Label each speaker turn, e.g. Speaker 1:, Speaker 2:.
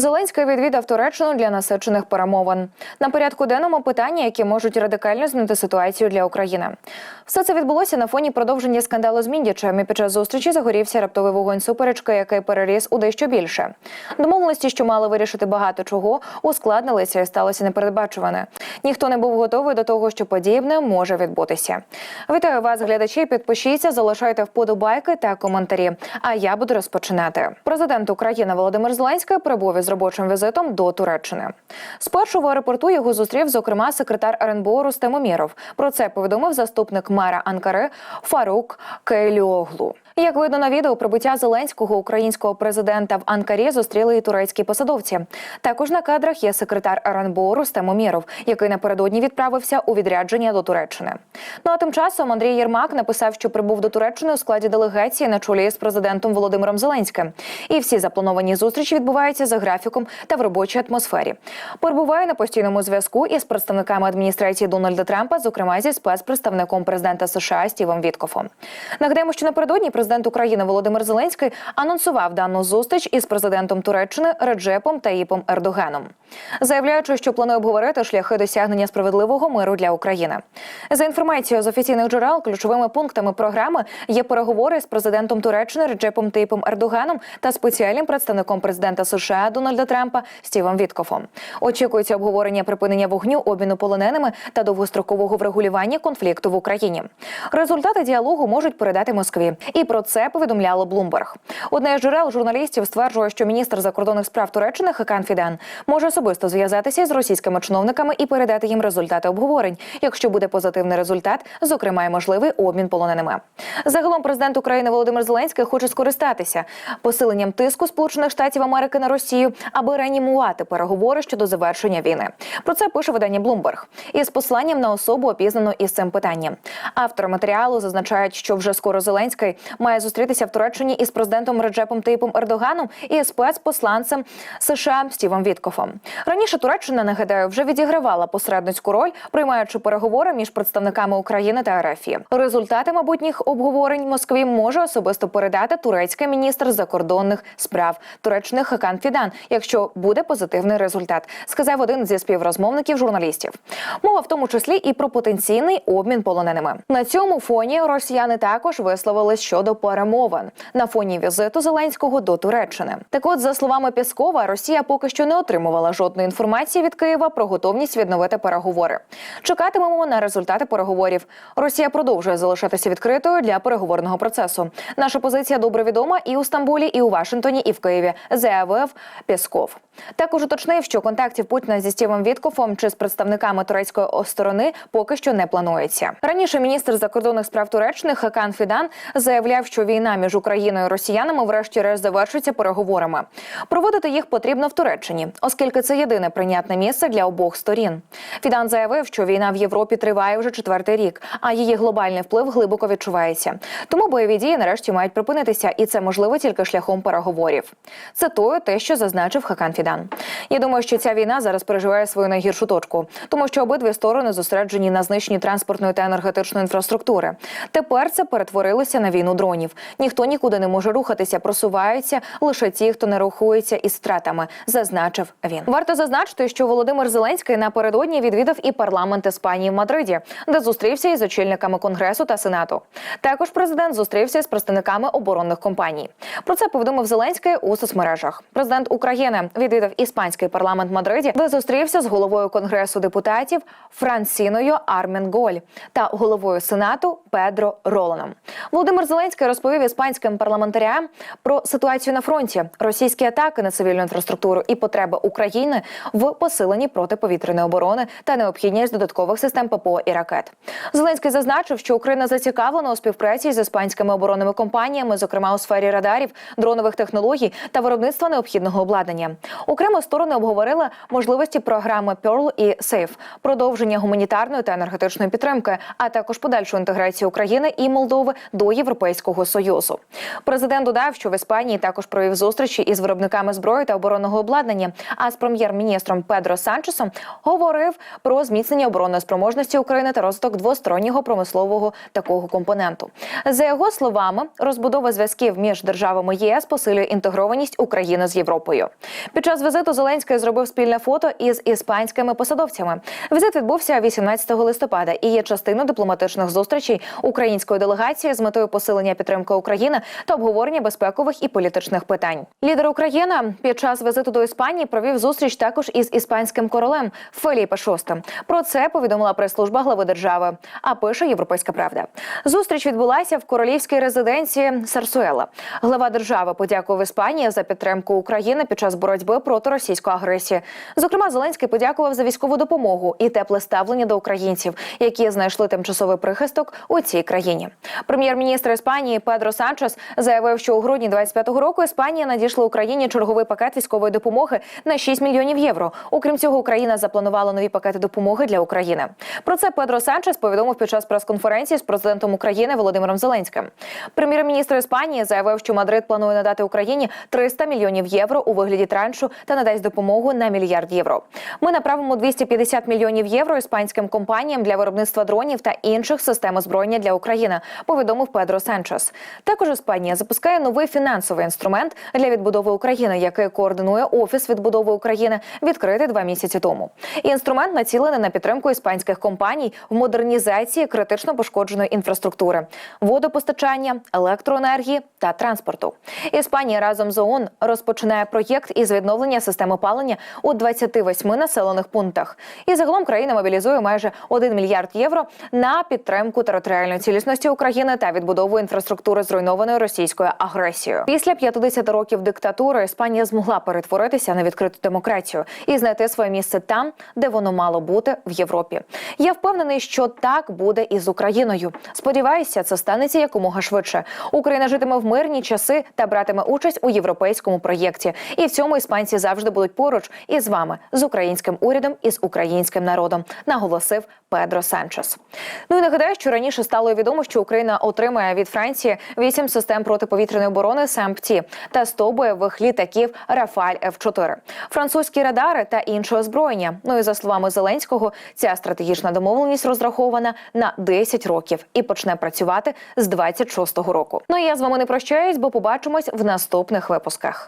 Speaker 1: Зеленський відвідав Туреччину для насичених перемовин. На порядку денному питання, які можуть радикально змінити ситуацію для України. Все це відбулося на фоні продовження скандалу з Міндічем. І під час зустрічі загорівся раптовий вогонь суперечки, який переріс у дещо більше. Домовленості, що мали вирішити багато чого, ускладнилися і сталося непередбачуване. Ніхто не був готовий до того, що подібне може відбутися. Вітаю вас, глядачі. Підпишіться, залишайте вподобайки та коментарі. А я буду розпочинати. Президент України Володимир Зеленський прибув із робочим візитом до Туреччини. Спершу в аеропорту його зустрів, зокрема, секретар РНБО Рустем Уміров. Про це повідомив заступник мера Анкари Фарук Кейліоглу. Як видно на відео, прибуття Зеленського українського президента в Анкарі зустріли і турецькі посадовці. Також на кадрах є секретар РНБО Рустем Умєров, який напередодні відправився у відрядження до Туреччини. Ну а тим часом Андрій Єрмак написав, що прибув до Туреччини у складі делегації на чолі з президентом Володимиром Зеленським. І всі заплановані зустрічі відбуваються за графіком та в робочій атмосфері. Перебуває на постійному зв'язку із представниками адміністрації Дональда Трампа, зокрема зі спецпредставником президента США Стівом Віткофом. Нагадаємо, що напередодні президент України Володимир Зеленський анонсував дану зустріч із президентом Туреччини Реджепом Таїпом Ердоганом, заявляючи, що планує обговорити шляхи досягнення справедливого миру для України. За інформацією з офіційних джерел, ключовими пунктами програми є переговори з президентом Туреччини Реджепом Таїпом Ердоганом та спеціальним представником президента США Дональда Трампа Стівом Віткофом. Очікується обговорення припинення вогню, обміну полоненими та довгострокового врегулювання конфлікту в Україні. Результати діалогу можуть передати Москві, і про це повідомляло Блумберг. Одне з джерел журналістів стверджує, що міністр закордонних справ Туреччини Хакан Фідан може особисто зв'язатися з російськими чиновниками і передати їм результати обговорень, якщо буде позитивний результат, зокрема й можливий обмін полоненими. Загалом президент України Володимир Зеленський хоче скористатися посиленням тиску Сполучених Штатів Америки на Росію, аби реанімувати переговори щодо завершення війни. Про це пише видання Bloomberg із посланням на особу опізнану із цим питанням. Автори матеріалу зазначають, що вже скоро Зеленський має зустрітися в Туреччині із президентом Реджепом Таїпом Ердоганом і спецпосланцем США Стівом Віткофом. Раніше Туреччина нагадаю вже відігравала посередницьку роль, приймаючи переговори між представниками України та РФ. Результати майбутніх обговорень Москві може особисто передати турецький міністр закордонних справ Туреччини Хакан Фідан, якщо буде позитивний результат, сказав один зі співрозмовників журналістів. Мова в тому числі і про потенційний обмін полоненими. На цьому фоні росіяни також висловились щодо перемовин на фоні візиту Зеленського до Туреччини. Так, от, за словами Піскова, Росія поки що не отримувала жодної інформації від Києва про готовність відновити переговори. Чекатимемо на результати переговорів. Росія продовжує залишатися відкритою для переговорного процесу. Наша позиція добре відома і у Стамбулі, і у Вашингтоні, і в Києві, заявив Пісков. Також уточнив, що контактів Путіна зі Стівом Віткофом чи з представниками турецької сторони поки що не планується. Раніше міністр закордонних справ Туреччини Хакан Фідан заявляв, що війна між Україною і Росіянами, врешті-решт, завершиться переговорами. Проводити їх потрібно в Туреччині, оскільки це єдине прийнятне місце для обох сторін. Фідан заявив, що війна в Європі триває вже четвертий рік, а її глобальний вплив глибоко відчувається. Тому бойові дії нарешті мають припинитися, і це можливо тільки шляхом переговорів. Цитую те, що зазначив Хакан Фідан. Я думаю, що ця війна зараз переживає свою найгіршу точку, тому що обидві сторони зосереджені на знищенні транспортної та енергетичної інфраструктури. Тепер це перетворилося на війну дронів. Ніхто нікуди не може рухатися, просуваються лише ті, хто не рахується із втратами, зазначив він. Варто зазначити, що Володимир Зеленський напередодні відвідав і парламент Іспанії в Мадриді, де зустрівся із очільниками конгресу та сенату. Також президент зустрівся з представниками оборонних компаній. Про це повідомив Зеленський у соцмережах. Президент України відвідав іспанський парламент Мадриді, де зустрівся з головою конгресу депутатів Франсіною Арменголь та головою сенату Педро Роланом. Володимир Зеленський розповів іспанським парламентарям про ситуацію на фронті, російські атаки на цивільну інфраструктуру і потреби України в посиленні протиповітряної оборони та необхідність додаткових систем ППО і ракет. Зеленський зазначив, що Україна зацікавлена у співпраці з іспанськими оборонними компаніями, зокрема у сфері радарів, дронових технологій та виробництва необхідного обладнання. Окремо сторони обговорили можливості програми Pearl і SAFE, продовження гуманітарної та енергетичної підтримки, а також подальшу інтеграцію України і Молдови до Європейського союзу. Президент додав, що в Іспанії також провів зустрічі із виробниками зброї та оборонного обладнання. А з прем'єр-міністром Педро Санчесом говорив про зміцнення оборонної спроможності України та розвиток двостороннього промислового такого компоненту. За його словами, розбудова зв'язків між державами ЄС посилює інтегрованість України з Європою. Під час візиту Зеленський зробив спільне фото із іспанськими посадовцями. Візит відбувся 18 листопада і є частиною дипломатичних зустрічей української делегації з метою посилення підтримки України та обговорення безпекових і політичних питань. Лідер України під час візиту до Іспанії провів зустріч також із іспанським королем Феліпе VI. Про це повідомила прес-служба глави держави. А пише Європейська Правда. Зустріч відбулася в королівській резиденції Сарсуела. Глава держави подякував Іспанії за підтримку України під час боротьби проти російської агресії. Зокрема, Зеленський подякував за військову допомогу і тепле ставлення до українців, які знайшли тимчасовий прихисток у цій країні. Прем'єр-міністр Іспанії Педро Санчес заявив, що у грудні 25-го року Іспанія надійшла Україні черговий пакет військової допомоги на 6 мільйонів євро. Окрім цього, Україна запланувала нові пакети допомоги для України. Про це Педро Санчес повідомив під час прес-конференції з президентом України Володимиром Зеленським. Прем'єр-міністр Іспанії заявив, що Мадрид планує надати Україні 300 мільйонів євро у вигляді траншу та надасть допомогу на мільярд євро. Ми направимо 250 мільйонів євро іспанським компаніям для виробництва дронів та інших систем озброєння для України. Повідомив Педро Санчес. Також Іспанія запускає новий фінансовий інструмент для відбудови України, який координує офіс відбудови України, відкритий два місяці тому. Інструмент націлений на підтримку іспанських компаній в модернізації критично пошкодженої інфраструктури, водопостачання, електроенергії та транспорту. Іспанія разом з ООН розпочинає проєкт із відновлення системи опалення у 28 населених пунктах. І загалом країна мобілізує майже 1 мільярд євро на підтримку територіальної цілісності України та відбудову інфраструктури зруйнованої російською агресією. Після 50 років диктатури Іспанія змогла перетворитися на відкриту демократію і знайти своє місце там, де воно мало бути в Європі. Я впевнений, що так буде і з Україною. Сподіваюся, це станеться якомога швидше. Україна житиме в мирні часи та братиме участь у європейському проєкті. І в цьому іспанці завжди будуть поруч із вами, з українським урядом і з українським народом, наголосив Педро Санчес. Ну і нагадаю, що раніше стало відомо, що Україна отримає від Франції вісім систем протиповітряної оборони СМПТ та 100 бойових літаків Рафаль Ф-4, французькі радари та інше озброєння. Ну і за словами Зеленського, ця стратегічна домовленість розрахована на 10 років і почне працювати з 26-го року. Ну і я з вами не прощаюсь, бо побачимось в наступних випусках.